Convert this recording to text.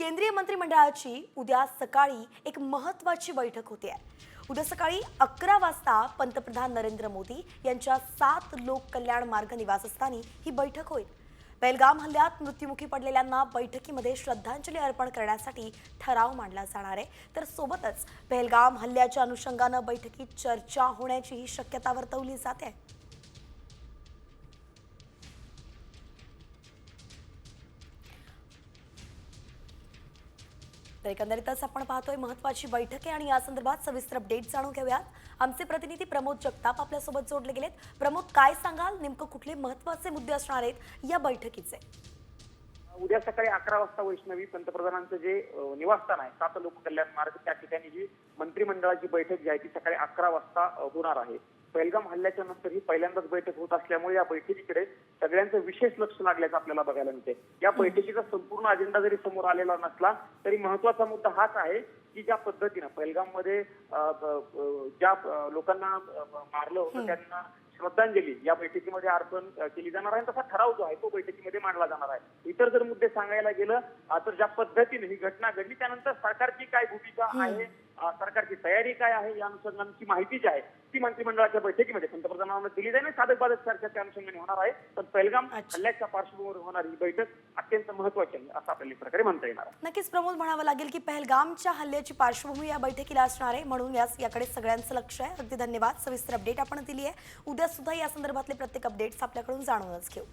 केंद्रीय मंत्रिमंडळाची उद्या सकाळी एक महत्वाची बैठक होते. आहे उद्या सकाळी अकरा वाजता पंतप्रधान नरेंद्र मोदी यांच्या सात लोककल्याण मार्ग निवासस्थानी ही बैठक होईल. बेलगाम हल्ल्यात मृत्युमुखी पडलेल्यांना बैठकीमध्ये श्रद्धांजली अर्पण करण्यासाठी ठराव मांडला जाणार आहे. तर सोबतच बेलगाम हल्ल्याच्या अनुषंगानं बैठकीत चर्चा होण्याचीही शक्यता वर्तवली जाते. तर एकंदरीतच आपण पाहतोय महत्वाची बैठक आहे आणि या संदर्भात सविस्तर अपडेट जाणून घेऊयात. आमचे प्रतिनिधी प्रमोद जगताप आपल्यासोबत जोडले गेलेत. प्रमोद काय सांगाल? नेमकं कुठले महत्त्वाचे मुद्दे असणार आहेत या बैठकीचे? उद्या सकाळी अकरा वाजता वैष्णवी पंतप्रधानांचं जे निवासस्थान आहे सात लोककल्याण मार्ग त्या ठिकाणी जी मंत्रिमंडळाची बैठक जी आहे ती सकाळी अकरा वाजता होणार आहे. पहिलगाम हल्ल्याच्या नंतर ही पहिल्यांदाच बैठक होत असल्यामुळे या बैठकीकडे सगळ्यांचं विशेष लक्ष लागल्याचं आपल्याला बघायला मिळते या बैठकीचा संपूर्ण अजेंडा जरी समोर आलेला नसला तरी महत्त्वाचा मुद्दा हाच आहे की ज्या पद्धतीनं पहिलगाममध्ये ज्या लोकांना मारलं होतं त्यांना श्रद्धांजली या बैठकीमध्ये अर्पण केली जाणार आहे. तसा ठराव जो आहे तो बैठकीमध्ये मांडला जाणार आहे. इतर जर मुद्दे सांगायला गेलं तर ज्या पद्धतीने ही घटना घडली त्यानंतर सरकारची काय भूमिका आहे सरकारची तयारी काय आहे या अनुषंगाची माहिती जी आहे ती मंत्रिमंडळाच्या बैठकीमध्ये पंतप्रधानांना दिली जाईल साधक बाधक चर्चा त्या अनुषंगाने होणार आहे. पण पहिलगाम. हल्ल्याच्या पार्श्वभूमीवर होणारी ही बैठक अत्यंत महत्वाची आहे असं आपल्याला प्रकारे म्हणता येणार नक्कीच प्रमोद म्हणावं लागेल की पहलगामच्या हल्ल्याची पार्श्वभूमी या बैठकीला असणार आहे. म्हणून यास याकडे सगळ्यांचं लक्ष आहे. अगदी धन्यवाद. सविस्तर अपडेट आपण दिली आहे. उद्या सुद्धा या संदर्भातले प्रत्येक अपडेट्स आपल्याकडून जाणूनच घेऊ.